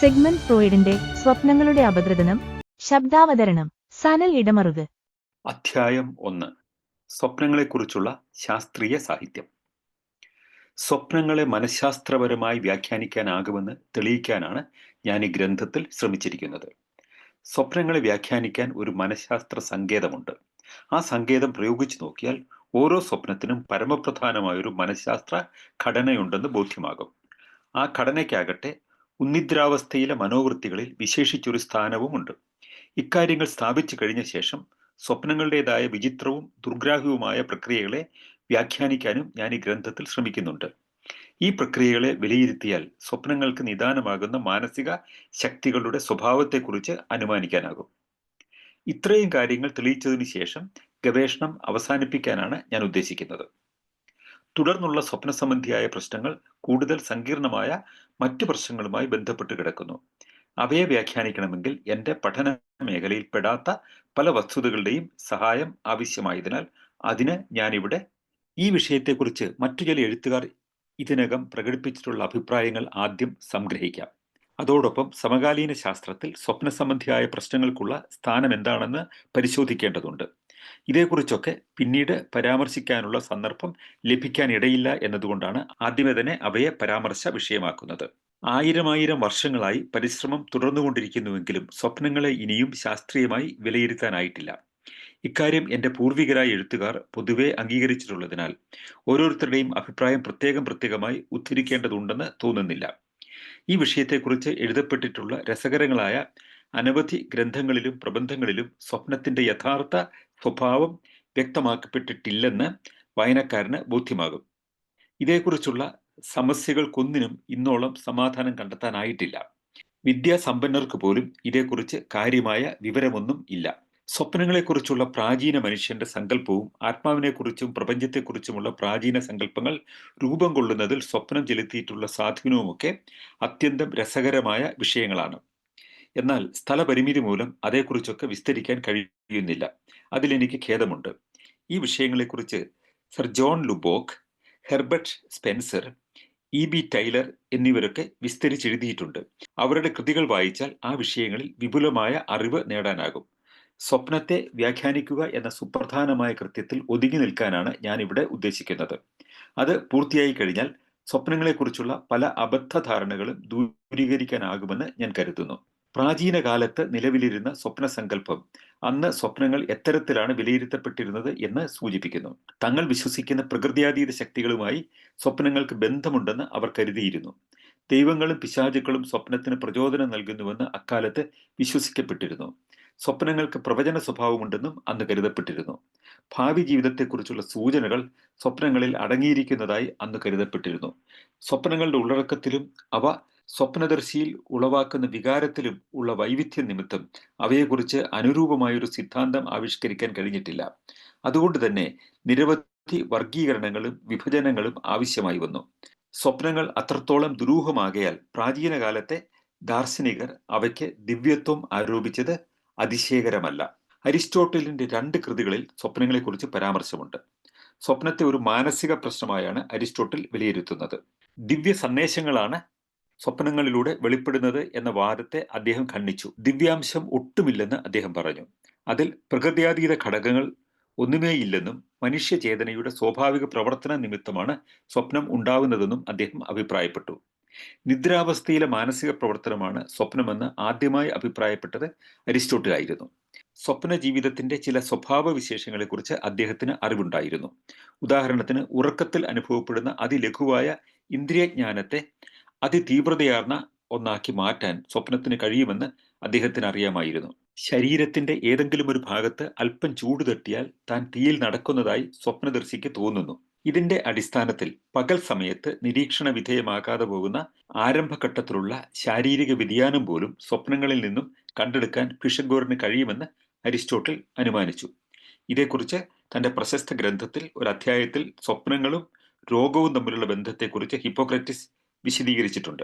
Segment ഫ്രോയിഡിന്റെ സ്വപ്നങ്ങളുടെ അപഗ്രഥനം ശബ്ദാവതരണം സനൽ ഇടമറുക്. അധ്യായം ഒന്ന്. സ്വപ്നങ്ങളെക്കുറിച്ചുള്ള ശാസ്ത്രീയ സാഹിത്യം. സ്വപ്നങ്ങളെ മനഃശാസ്ത്രപരമായി വ്യാഖ്യാനിക്കാനാകുമെന്ന് തെളിയിക്കാനാണ് ഞാൻ ഈ ഗ്രന്ഥത്തിൽ ശ്രമിച്ചിരിക്കുന്നത്. സ്വപ്നങ്ങളെ വ്യാഖ്യാനിക്കാൻ ഒരു മനഃശാസ്ത്ര സങ്കേതമുണ്ട്. ആ സങ്കേതം പ്രയോഗിച്ചു നോക്കിയാൽ ഓരോ സ്വപ്നത്തിനും പരമപ്രധാനമായൊരു മനഃശാസ്ത്ര ഘടനയുണ്ടെന്ന് ബോധ്യമാകും. ആ ഘടനയ്ക്കാകട്ടെ ഉന്നിദ്രാവസ്ഥയിലെ മനോവൃത്തികളിൽ വിശേഷിച്ചൊരു സ്ഥാനവുമുണ്ട്. ഇക്കാര്യങ്ങൾ സ്ഥാപിച്ചു കഴിഞ്ഞ ശേഷം സ്വപ്നങ്ങളുടേതായ വിചിത്രവും ദുർഗ്രാഹ്യവുമായ പ്രക്രിയകളെ വ്യാഖ്യാനിക്കാനും ഞാൻ ഈ ഗ്രന്ഥത്തിൽ ശ്രമിക്കുന്നുണ്ട്. ഈ പ്രക്രിയകളെ വിലയിരുത്തിയാൽ സ്വപ്നങ്ങൾക്ക് നിദാനമാകുന്ന മാനസിക ശക്തികളുടെ സ്വഭാവത്തെക്കുറിച്ച് അനുമാനിക്കാനാകും. ഇത്രയും കാര്യങ്ങൾ തെളിയിച്ചതിന് ശേഷം ഗവേഷണം അവസാനിപ്പിക്കാനാണ് ഞാൻ ഉദ്ദേശിക്കുന്നത്. തുടർന്നുള്ള സ്വപ്ന സംബന്ധിയായ പ്രശ്നങ്ങൾ കൂടുതൽ സങ്കീർണമായ മറ്റു പ്രശ്നങ്ങളുമായി ബന്ധപ്പെട്ട് കിടക്കുന്നു. അവയെ വ്യാഖ്യാനിക്കണമെങ്കിൽ എന്റെ പഠന മേഖലയിൽ പെടാത്ത പല വസ്തുതകളുടെയും സഹായം ആവശ്യമായതിനാൽ അതിന് ഞാനിവിടെ ഈ വിഷയത്തെക്കുറിച്ച് മറ്റു ചില എഴുത്തുകാർ ഇതിനകം പ്രകടിപ്പിച്ചിട്ടുള്ള അഭിപ്രായങ്ങൾ ആദ്യം സംഗ്രഹിക്കാം. അതോടൊപ്പം സമകാലീന ശാസ്ത്രത്തിൽ സ്വപ്ന സംബന്ധിയായ പ്രശ്നങ്ങൾക്കുള്ള സ്ഥാനം എന്താണെന്ന് പരിശോധിക്കേണ്ടതുണ്ട്. ഇതേക്കുറിച്ചൊക്കെ പിന്നീട് പരാമർശിക്കാനുള്ള സന്ദർഭം ലഭിക്കാനിടയില്ല എന്നതുകൊണ്ടാണ് ആദ്യമേ തന്നെ അവയെ പരാമർശ വിഷയമാക്കുന്നത്. ആയിരമായിരം വർഷങ്ങളായി പരിശ്രമം തുടർന്നുകൊണ്ടിരിക്കുന്നുവെങ്കിലും സ്വപ്നങ്ങളെ ഇനിയും ശാസ്ത്രീയമായി വിലയിരുത്താനായിട്ടില്ല. ഇക്കാര്യം എന്റെ പൂർവികരായ എഴുത്തുകാർ പൊതുവെ അംഗീകരിച്ചിട്ടുള്ളതിനാൽ ഓരോരുത്തരുടെയും അഭിപ്രായം പ്രത്യേകം പ്രത്യേകമായി ഉദ്ധരിക്കേണ്ടതുണ്ടെന്ന് തോന്നുന്നില്ല. ഈ വിഷയത്തെക്കുറിച്ച് എഴുതപ്പെട്ടിട്ടുള്ള രസകരങ്ങളായ അനവധി ഗ്രന്ഥങ്ങളിലും പ്രബന്ധങ്ങളിലും സ്വപ്നത്തിന്റെ യഥാർത്ഥ സ്വഭാവം വ്യക്തമാക്കപ്പെട്ടിട്ടില്ലെന്ന് വായനക്കാരന് ബോധ്യമാകും. ഇതേക്കുറിച്ചുള്ള സമസ്യകൾക്കൊന്നിനും ഇന്നോളം സമാധാനം കണ്ടെത്താനായിട്ടില്ല. വിദ്യാസമ്പന്നർക്ക് പോലും ഇതേക്കുറിച്ച് കാര്യമായ വിവരമൊന്നും ഇല്ല. സ്വപ്നങ്ങളെക്കുറിച്ചുള്ള പ്രാചീന മനുഷ്യന്റെ സങ്കല്പവും ആത്മാവിനെക്കുറിച്ചും പ്രപഞ്ചത്തെക്കുറിച്ചുമുള്ള പ്രാചീന സങ്കല്പങ്ങൾ രൂപം കൊള്ളുന്നതിൽ സ്വപ്നം ചെലുത്തിയിട്ടുള്ള സ്വാധീനവുമൊക്കെ അത്യന്തം രസകരമായ വിഷയങ്ങളാണ്. എന്നാൽ സ്ഥലപരിമിതി മൂലം അതേക്കുറിച്ചൊക്കെ വിസ്തരിക്കാൻ കഴിയുന്നില്ല. അതിലെനിക്ക് ഖേദമുണ്ട്. ഈ വിഷയങ്ങളെക്കുറിച്ച് sir John Lubbock Herbert Spencer E B Tylor എന്നിവരൊക്കെ വിസ്തരിച്ചെഴുതിയിട്ടുണ്ട്. അവരുടെ കൃതികൾ വായിച്ചാൽ ആ വിഷയങ്ങളിൽ വിപുലമായ അറിവ് നേടാനാകും. സ്വപ്നത്തെ വ്യാഖ്യാനിക്കുക എന്ന സുപ്രധാനമായ കൃത്യത്തിൽ ഒതുങ്ങി നിൽക്കാനാണ് ഞാൻ ഇവിടെ ഉദ്ദേശിക്കുന്നത്. അത് പൂർത്തിയായി കഴിഞ്ഞാൽ സ്വപ്നങ്ങളെക്കുറിച്ചുള്ള പല അബദ്ധ ധാരണകളും ദൂരീകരിക്കാനാകുമെന്ന് ഞാൻ കരുതുന്നു. പ്രാചീന കാലത്ത് നിലവിലിരുന്ന സ്വപ്ന സങ്കല്പം അന്ന് സ്വപ്നങ്ങൾ എത്തരത്തിലാണ് വിലയിരുത്തപ്പെട്ടിരുന്നത് എന്ന് സൂചിപ്പിക്കുന്നു. തങ്ങൾ വിശ്വസിക്കുന്ന പ്രകൃതിയാതീത ശക്തികളുമായി സ്വപ്നങ്ങൾക്ക് ബന്ധമുണ്ടെന്ന് അവർ കരുതിയിരുന്നു. ദൈവങ്ങളും പിശാചുക്കളും സ്വപ്നത്തിന് പ്രചോദനം നൽകുന്നുവെന്ന് അക്കാലത്ത് വിശ്വസിക്കപ്പെട്ടിരുന്നു. സ്വപ്നങ്ങൾക്ക് പ്രവചന സ്വഭാവമുണ്ടെന്നും അന്ന് കരുതപ്പെട്ടിരുന്നു. ഭാവി ജീവിതത്തെക്കുറിച്ചുള്ള സൂചനകൾ സ്വപ്നങ്ങളിൽ അടങ്ങിയിരിക്കുന്നതായി അന്ന് കരുതപ്പെട്ടിരുന്നു. സ്വപ്നങ്ങളുടെ ഉള്ളടക്കത്തിലും അവ സ്വപ്നദർശിയിൽ ഉളവാക്കുന്ന വികാരത്തിലും ഉള്ള വൈവിധ്യം നിമിത്തം അവയെക്കുറിച്ച് അനുരൂപമായൊരു സിദ്ധാന്തം ആവിഷ്കരിക്കാൻ കഴിഞ്ഞിട്ടില്ല. അതുകൊണ്ട് തന്നെ നിരവധി വർഗീകരണങ്ങളും വിഭജനങ്ങളും ആവശ്യമായി വന്നു. സ്വപ്നങ്ങൾ അത്രത്തോളം ദുരൂഹമാകയാൽ പ്രാചീന കാലത്തെ ദാർശനികർ അവയ്ക്ക് ദിവ്യത്വം ആരോപിച്ചത് അതിശയകരമല്ല. അരിസ്റ്റോട്ടലിന്റെ രണ്ട് കൃതികളിൽ സ്വപ്നങ്ങളെക്കുറിച്ച് പരാമർശമുണ്ട്. സ്വപ്നത്തെ ഒരു മാനസിക പ്രശ്നമായാണ് അരിസ്റ്റോട്ടിൽ വിലയിരുത്തുന്നത്. ദിവ്യ സന്ദേശങ്ങളാണ് സ്വപ്നങ്ങളിലൂടെ വെളിപ്പെടുന്നത് എന്ന വാദത്തെ അദ്ദേഹം ഖണ്ഡിച്ചു. ദിവ്യാംശം ഒട്ടുമില്ലെന്ന് അദ്ദേഹം പറഞ്ഞു. അതിൽ പ്രകൃത്യാതീത ഘടകങ്ങൾ ഒന്നുമേയില്ലെന്നും മനുഷ്യചേതനയുടെ സ്വാഭാവിക പ്രവർത്തന നിമിത്തമാണ് സ്വപ്നം ഉണ്ടാവുന്നതെന്നും അദ്ദേഹം അഭിപ്രായപ്പെട്ടു. നിദ്രാവസ്ഥയിലെ മാനസിക പ്രവർത്തനമാണ് സ്വപ്നമെന്ന് ആദ്യമായി അഭിപ്രായപ്പെട്ടത് അരിസ്റ്റോട്ടിൽ ആയിരുന്നു. സ്വപ്ന ജീവിതത്തിന്റെ ചില സ്വഭാവ വിശേഷങ്ങളെക്കുറിച്ച് അദ്ദേഹത്തിന് അറിവുണ്ടായിരുന്നു. ഉദാഹരണത്തിന് ഉറക്കത്തിൽ അനുഭവപ്പെടുന്ന അതിലഘുവായ ഇന്ദ്രിയജ്ഞാനത്തെ അതിതീവ്രതയാർന്ന ഒന്നാക്കി മാറ്റാൻ സ്വപ്നത്തിന് കഴിയുമെന്ന് അദ്ദേഹത്തിന് അറിയാമായിരുന്നു ശരീരത്തിന്റെ ഏതെങ്കിലും ഒരു ഭാഗത്ത് അല്പം ചൂട് തട്ടിയാൽ താൻ തീയിൽ നടക്കുന്നതായി സ്വപ്നദർശിക്ക് തോന്നുന്നു. ഇതിന്റെ അടിസ്ഥാനത്തിൽ പകൽ സമയത്ത് നിരീക്ഷണ വിധേയമാകാതെ പോകുന്ന ആരംഭഘട്ടത്തിലുള്ള ശാരീരിക വ്യതിയാനം പോലും സ്വപ്നങ്ങളിൽ നിന്നും കണ്ടെടുക്കാൻ പിഷഗോറിന് കഴിയുമെന്ന് അരിസ്റ്റോട്ടിൽ അനുമാനിച്ചു. ഇതേക്കുറിച്ച് തന്റെ പ്രശസ്ത ഗ്രന്ഥത്തിൽ ഒരു അധ്യായത്തിൽ സ്വപ്നങ്ങളും രോഗവും തമ്മിലുള്ള ബന്ധത്തെക്കുറിച്ച് ഹിപ്പോക്രറ്റിസ് വിശദീകരിച്ചിട്ടുണ്ട്.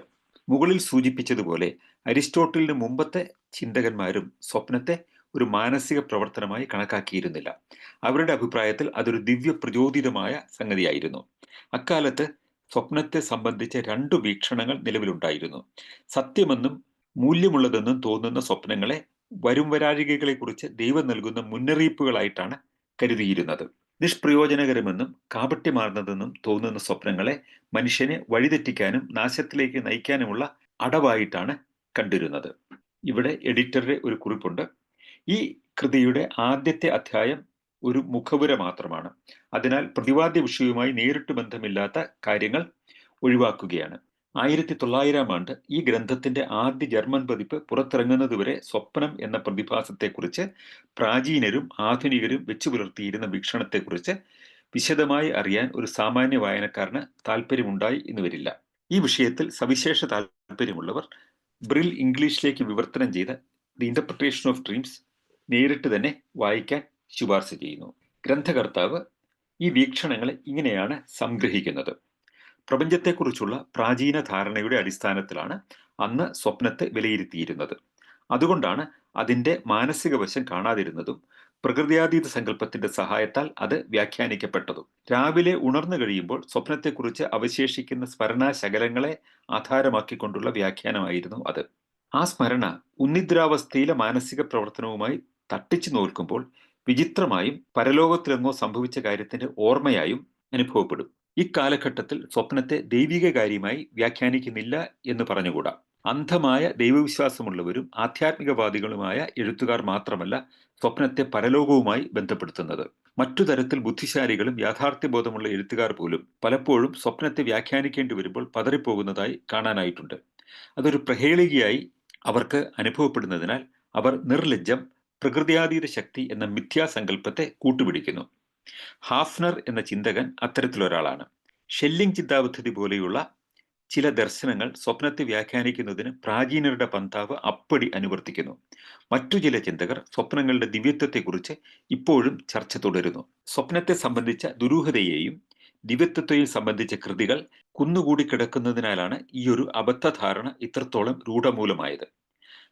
മുകളിൽ സൂചിപ്പിച്ചതുപോലെ അരിസ്റ്റോട്ടലിന് മുമ്പത്തെ ചിന്തകന്മാരും സ്വപ്നത്തെ ഒരു മാനസിക പ്രവർത്തനമായി കണക്കാക്കിയിരുന്നില്ല. അവരുടെ അഭിപ്രായത്തിൽ അതൊരു ദിവ്യ പ്രചോദിതമായ സംഗതിയായിരുന്നു. അക്കാലത്ത് സ്വപ്നത്തെ സംബന്ധിച്ച രണ്ടു വീക്ഷണങ്ങൾ നിലവിലുണ്ടായിരുന്നു. സത്യമെന്നും മൂല്യമുള്ളതെന്നും തോന്നുന്ന സ്വപ്നങ്ങളെ വരും വരാഴികകളെക്കുറിച്ച് ദൈവം നൽകുന്ന മുന്നറിയിപ്പുകളായിട്ടാണ് കരുതിയിരുന്നത്. നിഷ്പ്രയോജനകരമെന്നും കാപട്യമാർന്നതെന്നും തോന്നുന്ന സ്വപ്നങ്ങളെ മനുഷ്യനെ വഴിതെറ്റിക്കാനും നാശത്തിലേക്ക് നയിക്കാനുമുള്ള അടവായിട്ടാണ് കണ്ടിരുന്നത്. ഇവിടെ എഡിറ്ററുടെ ഒരു കുറിപ്പുണ്ട്. ഈ കൃതിയുടെ ആദ്യത്തെ അധ്യായം ഒരു മുഖപുര മാത്രമാണ്. അതിനാൽ പ്രതിവാദ്യ വിഷയവുമായി നേരിട്ട് ബന്ധമില്ലാത്ത കാര്യങ്ങൾ ഒഴിവാക്കുകയാണ്. ആയിരത്തി തൊള്ളായിരം ആണ്ട് ഈ ഗ്രന്ഥത്തിന്റെ ആദ്യ ജർമ്മൻ പതിപ്പ് പുറത്തിറങ്ങുന്നതുവരെ സ്വപ്നം എന്ന പ്രതിഭാസത്തെക്കുറിച്ച് പ്രാചീനരും ആധുനികരും വെച്ചു പുലർത്തിയിരുന്ന വീക്ഷണത്തെക്കുറിച്ച് വിശദമായി അറിയാൻ ഒരു സാമാന്യ വായനക്കാരന് താല്പര്യമുണ്ടായി എന്ന് വരില്ല. ഈ വിഷയത്തിൽ സവിശേഷ താല്പര്യമുള്ളവർ ബ്രിൽ ഇംഗ്ലീഷിലേക്ക് വിവർത്തനം ചെയ്ത ദി ഇന്റർപ്രിട്ടേഷൻ ഓഫ് ഡ്രീംസ് നേരിട്ട് തന്നെ വായിക്കാൻ ശുപാർശ ചെയ്യുന്നു. ഗ്രന്ഥകർത്താവ് ഈ വീക്ഷണങ്ങളെ ഇങ്ങനെയാണ് സംഗ്രഹിക്കുന്നത്. പ്രപഞ്ചത്തെക്കുറിച്ചുള്ള പ്രാചീന ധാരണയുടെ അടിസ്ഥാനത്തിലാണ് അന്ന് സ്വപ്നത്തെ വിലയിരുത്തിയിരുന്നത്. അതുകൊണ്ടാണ് അതിന്റെ മാനസിക വശം കാണാതിരുന്നതും പ്രകൃതിയാതീത സങ്കല്പത്തിന്റെ സഹായത്താൽ അത് വ്യാഖ്യാനിക്കപ്പെട്ടതും. രാവിലെ ഉണർന്നു കഴിയുമ്പോൾ സ്വപ്നത്തെക്കുറിച്ച് അവശേഷിക്കുന്ന സ്മരണാശകലങ്ങളെ ആധാരമാക്കിക്കൊണ്ടുള്ള വ്യാഖ്യാനമായിരുന്നു അത്. ആ സ്മരണ ഉന്നിദ്രാവസ്ഥയിലെ മാനസിക പ്രവർത്തനവുമായി തട്ടിച്ചു നോൽക്കുമ്പോൾ വിചിത്രമായും പരലോകത്തിലെങ്ങോ സംഭവിച്ച കാര്യത്തിന്റെ ഓർമ്മയായും അനുഭവപ്പെടും. ഇക്കാലഘട്ടത്തിൽ സ്വപ്നത്തെ ദൈവിക കാര്യമായി വ്യാഖ്യാനിക്കുന്നില്ല എന്ന് പറഞ്ഞുകൂടാ. അന്ധമായ ദൈവവിശ്വാസമുള്ളവരും ആധ്യാത്മികവാദികളുമായ എഴുത്തുകാർ മാത്രമല്ല സ്വപ്നത്തെ പരലോകവുമായി ബന്ധപ്പെടുത്തുന്നത്. മറ്റു തരത്തിൽ ബുദ്ധിശാലികളും യാഥാർത്ഥ്യബോധമുള്ള എഴുത്തുകാർ പോലും പലപ്പോഴും സ്വപ്നത്തെ വ്യാഖ്യാനിക്കേണ്ടി വരുമ്പോൾ പതറിപ്പോകുന്നതായി കാണാനായിട്ടുണ്ട്. അതൊരു പ്രഹേളികയായി അവർക്ക് അനുഭവപ്പെടുന്നതിനാൽ അവർ നിർലജ്ജം പ്രകൃതിയാതീത ശക്തി എന്ന മിഥ്യാസങ്കല്പത്തെ കൂട്ടുപിടിക്കുന്നു. ഹാഫ്നർ എന്ന ചിന്തകൻ അത്തരത്തിലൊരാളാണ്. ഷെല്ലിംഗ് ചിന്താപദ്ധതി പോലെയുള്ള ചില ദർശനങ്ങൾ സ്വപ്നത്തെ വ്യാഖ്യാനിക്കുന്നതിന് പ്രാചീനരുടെ പന്താവ് അപ്പടി അനുവർത്തിക്കുന്നു. മറ്റു ചില ചിന്തകർ സ്വപ്നങ്ങളുടെ ദിവ്യത്വത്തെക്കുറിച്ച് ഇപ്പോഴും ചർച്ച തുടരുന്നു. സ്വപ്നത്തെ സംബന്ധിച്ച ദുരൂഹതയെയും ദിവ്യത്വത്തെയും സംബന്ധിച്ച കൃതികൾ കുന്നുകൂടി കിടക്കുന്നതിനാലാണ് ഈ ഒരു അബദ്ധധാരണ ഇത്രത്തോളം രൂഢമൂലമായത്.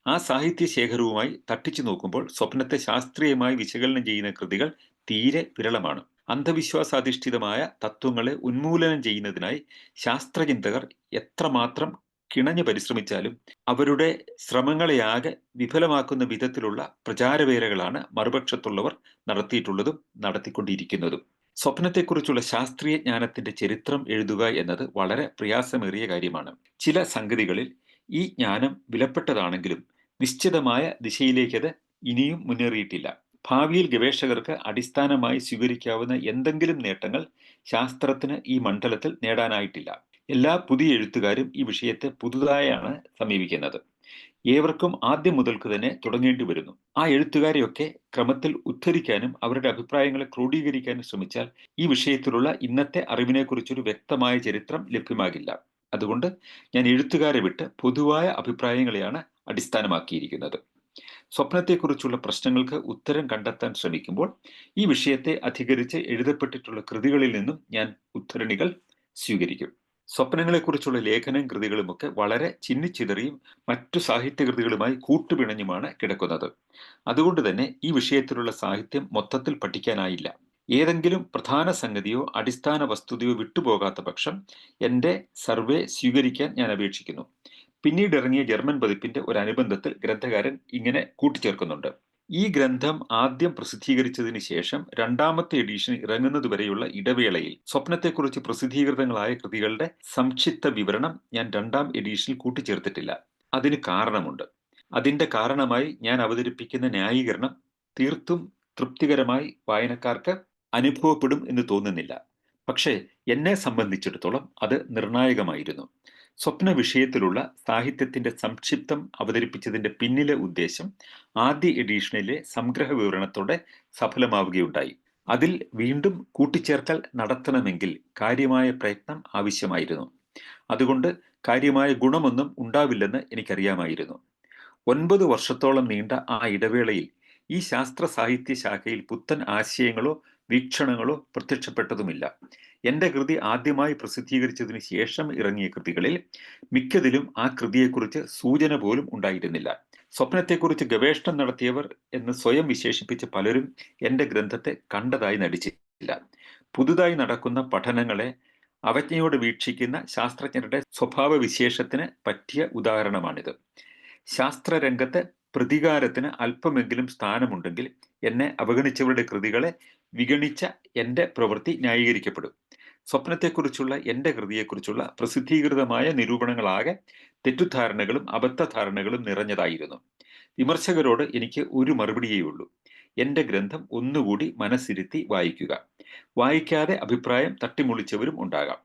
ആ സാഹിത്യ ശേഖരവുമായി തട്ടിച്ചു നോക്കുമ്പോൾ സ്വപ്നത്തെ ശാസ്ത്രീയമായി വിശകലനം ചെയ്യുന്ന കൃതികൾ തീരെ വിരളമാണ്. അന്ധവിശ്വാസാധിഷ്ഠിതമായ തത്വങ്ങളെ ഉന്മൂലനം ചെയ്യുന്നതിനായി ശാസ്ത്രചിന്തകർ എത്രമാത്രം കിണഞ്ഞു പരിശ്രമിച്ചാലും അവരുടെ ശ്രമങ്ങളെയാകെ വിഫലമാക്കുന്ന വിധത്തിലുള്ള പ്രചാരവേലകളാണ് മറുപക്ഷത്തുള്ളവർ നടത്തിയിട്ടുള്ളതും നടത്തിക്കൊണ്ടിരിക്കുന്നതും. സ്വപ്നത്തെക്കുറിച്ചുള്ള ശാസ്ത്രീയ ജ്ഞാനത്തിന്റെ ചരിത്രം എഴുതുക എന്നത് വളരെ പ്രയാസമേറിയ കാര്യമാണ്. ചില സംഗതികളിൽ ഈ ജ്ഞാനം വിലപ്പെട്ടതാണെങ്കിലും നിശ്ചിതമായ ദിശയിലേക്കത് ഇനിയും മുന്നേറിയിട്ടില്ല. ഭാവിയിൽ ഗവേഷകർക്ക് അടിസ്ഥാനമായി സ്വീകരിക്കാവുന്ന എന്തെങ്കിലും നേട്ടങ്ങൾ ശാസ്ത്രത്തിന് ഈ മണ്ഡലത്തിൽ നേടാനായിട്ടില്ല. എല്ലാ പുതിയ എഴുത്തുകാരും ഈ വിഷയത്തെ പുതുതായാണ് സമീപിക്കുന്നത്. ഏവർക്കും ആദ്യം മുതൽക്ക് തന്നെ തുടങ്ങേണ്ടി വരുന്നു. ആ എഴുത്തുകാരെയൊക്കെ ക്രമത്തിൽ ഉദ്ധരിക്കാനും അവരുടെ അഭിപ്രായങ്ങളെ ക്രോഡീകരിക്കാനും ശ്രമിച്ചാൽ ഈ വിഷയത്തിലുള്ള ഇന്നത്തെ അറിവിനെക്കുറിച്ചൊരു വ്യക്തമായ ചരിത്രം ലഭ്യമാകില്ല. അതുകൊണ്ട് ഞാൻ എഴുത്തുകാരെ വിട്ട് പൊതുവായ അഭിപ്രായങ്ങളെയാണ് അടിസ്ഥാനമാക്കിയിരിക്കുന്നത്. സ്വപ്നത്തെക്കുറിച്ചുള്ള പ്രശ്നങ്ങൾക്ക് ഉത്തരം കണ്ടെത്താൻ ശ്രമിക്കുമ്പോൾ ഈ വിഷയത്തെ അധികരിച്ച് എഴുതപ്പെട്ടിട്ടുള്ള കൃതികളിൽ നിന്നും ഞാൻ ഉദ്ധരണികൾ സ്വീകരിക്കും. സ്വപ്നങ്ങളെക്കുറിച്ചുള്ള ലേഖനം കൃതികളുമൊക്കെ വളരെ ചിന്നിച്ചിതറിയും മറ്റു സാഹിത്യകൃതികളുമായി കൂട്ടുപിണഞ്ഞുമാണ് കിടക്കുന്നത്. അതുകൊണ്ട് തന്നെ ഈ വിഷയത്തിലുള്ള സാഹിത്യം മൊത്തത്തിൽ പഠിക്കാനായില്ല. ഏതെങ്കിലും പ്രധാന സംഗതിയോ അടിസ്ഥാന വസ്തുതയോ വിട്ടുപോകാത്ത പക്ഷം എന്റെ സർവേ സ്വീകരിക്കാൻ ഞാൻ അപേക്ഷിക്കുന്നു. പിന്നീട് ഇറങ്ങിയ ജർമ്മൻ പതിപ്പിന്റെ ഒരു അനുബന്ധത്തിൽ ഗ്രന്ഥകാരൻ ഇങ്ങനെ കൂട്ടിച്ചേർക്കുന്നുണ്ട്. ഈ ഗ്രന്ഥം ആദ്യം പ്രസിദ്ധീകരിച്ചതിന് ശേഷം രണ്ടാമത്തെ എഡിഷൻ ഇറങ്ങുന്നതുവരെയുള്ള ഇടവേളയിൽ സ്വപ്നത്തെക്കുറിച്ച് പ്രസിദ്ധീകൃതങ്ങളായ കൃതികളുടെ സംക്ഷിപ്ത വിവരണം ഞാൻ രണ്ടാം എഡിഷനിൽ കൂട്ടിച്ചേർത്തിട്ടില്ല. അതിന് കാരണമുണ്ട്. അതിന്റെ കാരണമായി ഞാൻ അവതരിപ്പിക്കുന്ന ന്യായീകരണം തീർത്തും തൃപ്തികരമായി വായനക്കാർക്ക് അനുഭവപ്പെടും എന്ന് തോന്നുന്നില്ല. പക്ഷേ എന്നെ സംബന്ധിച്ചിടത്തോളം അത് നിർണായകമായിരുന്നു. സ്വപ്ന വിഷയത്തിലുള്ള സാഹിത്യത്തിന്റെ സംക്ഷിപ്തം അവതരിപ്പിച്ചതിന്റെ പിന്നിലെ ഉദ്ദേശം ആദ്യ എഡീഷനിലെ സംഗ്രഹ വിവരണത്തോടെ സഫലമാവുകയുണ്ടായി. അതിൽ വീണ്ടും കൂട്ടിച്ചേർക്കൽ നടത്തണമെങ്കിൽ കാര്യമായ പ്രയത്നം ആവശ്യമായിരുന്നു. അതുകൊണ്ട് കാര്യമായ ഗുണമൊന്നും ഉണ്ടാവില്ലെന്ന് എനിക്കറിയാമായിരുന്നു. ഒൻപത് വർഷത്തോളം നീണ്ട ആ ഇടവേളയിൽ ഈ ശാസ്ത്ര സാഹിത്യ ശാഖയിൽ പുത്തൻ ആശയങ്ങളോ വീക്ഷണങ്ങളോ പ്രത്യക്ഷപ്പെട്ടതുമില്ല. എന്റെ കൃതി ആദ്യമായി പ്രസിദ്ധീകരിച്ചതിന് ശേഷം ഇറങ്ങിയ കൃതികളിൽ മിക്കതിലും ആ കൃതിയെക്കുറിച്ച് സൂചന പോലും ഉണ്ടായിരുന്നില്ല. സ്വപ്നത്തെക്കുറിച്ച് ഗവേഷണം നടത്തിയവർ എന്ന് സ്വയം വിശേഷിപ്പിച്ച പലരും എന്റെ ഗ്രന്ഥത്തെ കണ്ടതായി നടിച്ചില്ല. പുതുതായി നടക്കുന്ന പഠനങ്ങളെ അവജ്ഞയോട് വീക്ഷിക്കുന്ന ശാസ്ത്രജ്ഞരുടെ സ്വഭാവ വിശേഷത്തിന് പറ്റിയ ഉദാഹരണമാണിത്. ശാസ്ത്രരംഗത്ത് പ്രതികാരത്തിന് അല്പമെങ്കിലും സ്ഥാനമുണ്ടെങ്കിൽ എന്നെ അവഗണിച്ചവരുടെ കൃതികളെ വിഗണിച്ച എന്റെ പ്രവൃത്തി ന്യായീകരിക്കപ്പെടും. സ്വപ്നത്തെക്കുറിച്ചുള്ള എന്റെ കൃതിയെക്കുറിച്ചുള്ള പ്രസിദ്ധീകൃതമായ നിരൂപണങ്ങളാകെ തെറ്റുധാരണകളും അബദ്ധധാരണകളും നിറഞ്ഞതായിരുന്നു. വിമർശകരോട് എനിക്ക് ഒരു മറുപടിയേ ഉള്ളൂ എന്റെ ഗ്രന്ഥം ഒന്നുകൂടി മനസ്സിരുത്തി വായിക്കുക. വായിക്കാതെ അഭിപ്രായം തട്ടിമുളിച്ചവരും ഉണ്ടാകാം.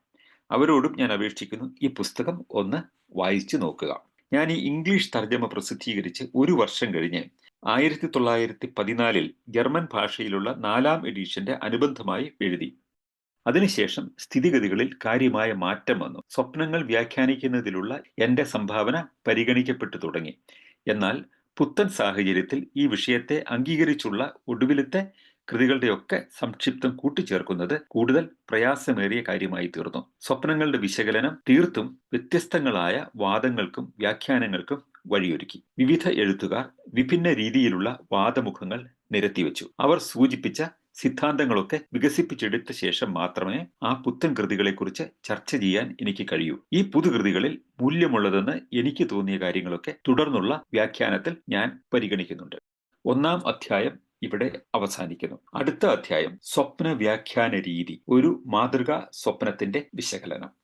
അവരോടും ഞാൻ അപേക്ഷിക്കുന്നു ഈ പുസ്തകം ഒന്ന് വായിച്ചു നോക്കുക. ഞാൻ ഈ ഇംഗ്ലീഷ് തർജമ പ്രസിദ്ധീകരിച്ച് ഒരു വർഷം കഴിഞ്ഞ് ആയിരത്തി തൊള്ളായിരത്തി പതിനാലിൽ ജർമ്മൻ ഭാഷയിലുള്ള നാലാം എഡീഷന്റെ അനുബന്ധമായി എഴുതി. അതിനുശേഷം സ്ഥിതിഗതികളിൽ കാര്യമായ മാറ്റം വന്നു. സ്വപ്നങ്ങൾ വ്യാഖ്യാനിക്കുന്നതിലുള്ള എന്റെ സംഭാവന പരിഗണിക്കപ്പെട്ടു തുടങ്ങി. എന്നാൽ പുത്തൻ സാഹചര്യത്തിൽ ഈ വിഷയത്തെ അംഗീകരിച്ചുള്ള ഒടുവിലത്തെ കൃതികളുടെയൊക്കെ സംക്ഷിപ്തം കൂട്ടിച്ചേർക്കുന്നത് കൂടുതൽ പ്രയാസമേറിയ കാര്യമായി തീർന്നു. സ്വപ്നങ്ങളുടെ വിശകലനം തീർത്തും വ്യത്യസ്തങ്ങളായ വാദങ്ങൾക്കും വ്യാഖ്യാനങ്ങൾക്കും വഴിയൊരുക്കി. വിവിധ എഴുത്തുകാർ വിഭിന്ന രീതിയിലുള്ള വാദമുഖങ്ങൾ നിരത്തിവെച്ചു. അവർ സൂചിപ്പിച്ച സിദ്ധാന്തങ്ങളൊക്കെ വികസിപ്പിച്ചെടുത്ത ശേഷം മാത്രമേ ആ പുത്തൻ കൃതികളെക്കുറിച്ച് ചർച്ച ചെയ്യാൻ എനിക്ക് കഴിയൂ. ഈ പുതുകൃതികളിൽ മൂല്യമുള്ളതെന്ന് എനിക്ക് തോന്നിയ കാര്യങ്ങളൊക്കെ തുടർന്നുള്ള വ്യാഖ്യാനത്തിൽ ഞാൻ പരിഗണിക്കുന്നുണ്ട്. ഒന്നാം അധ്യായം ഇവിടെ അവസാനിക്കുന്നു. അടുത്ത അധ്യായം സ്വപ്ന വ്യാഖ്യാന രീതി ഒരു മാതൃകാ സ്വപ്നത്തിന്റെ വിശകലനം.